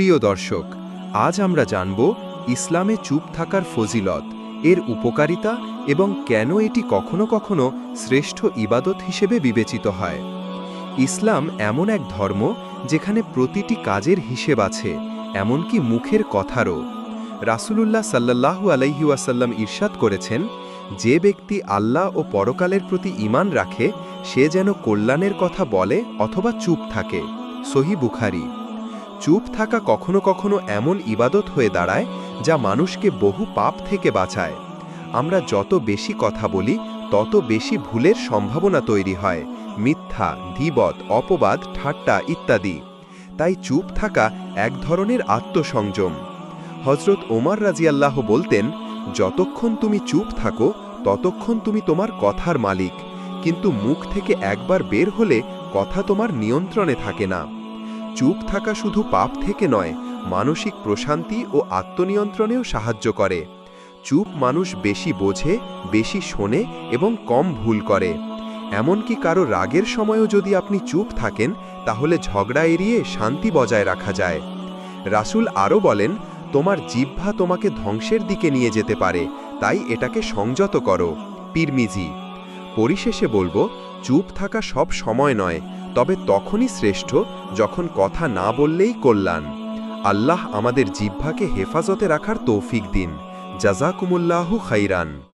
প্রিয় দর্শক, আজ আমরা জানব ইসলামে চুপ থাকার ফজিলত, এর উপকারিতা এবং কেন এটি কখনো কখনো শ্রেষ্ঠ ইবাদত হিসেবে বিবেচিত হয়। ইসলাম এমন এক ধর্ম যেখানে প্রতিটি কাজের হিসেব আছে, এমনকি মুখের কথারও। রাসুলুল্লাহ সাল্লাল্লাহু আলাইহি ওয়াসাল্লাম ইরশাদ করেছেন, যে ব্যক্তি আল্লাহ ও পরকালের প্রতি ঈমান রাখে, সে যেন কল্যাণের কথা বলে অথবা চুপ থাকে। সহি বুখারি। চুপ থাকা কখনো কখনো এমন ইবাদত হয়ে দাঁড়ায় যা মানুষকে বহু পাপ থেকে বাঁচায়। আমরা যত বেশি কথা বলি, তত বেশি ভুলের সম্ভাবনা তৈরি হয়, মিথ্যা ধীবত অপবাদ, ঠাট্টা ইত্যাদি। তাই চুপ থাকা এক ধরনের আত্মসংযম। হজরত ওমর রাজিয়াল্লাহ বলতেন, যতক্ষণ তুমি চুপ থাকো, ততক্ষণ তুমি তোমার কথার মালিক। কিন্তু মুখ থেকে একবার বের হলে কথা তোমার নিয়ন্ত্রণে থাকে না। চুপ থাকা শুধু পাপ থেকে নয়, মানসিক প্রশান্তি ও আত্মনিয়ন্ত্রণেও সাহায্য করে। চুপ মানুষ বেশি বোঝে, বেশি শোনে এবং কম ভুল করে। এমনকি কারও রাগের সময়ও যদি আপনি চুপ থাকেন, তাহলে ঝগড়া এড়িয়ে শান্তি বজায় রাখা যায়। রাসূল আরও বলেন, তোমার জিহ্বা তোমাকে ধ্বংসের দিকে নিয়ে যেতে পারে, তাই এটাকে সংযত করো। পিরমিজি পরিশেষে বলব, চুপ থাকা সব সময় নয় তবে তখনই শ্রেষ্ঠ যখন কথা না বললেই কল্যাণ। আল্লাহ আমাদের জিহ্বাকে হেফাজতে রাখার তৌফিক দিন। জাজাকুমুল্লাহু খাইরান।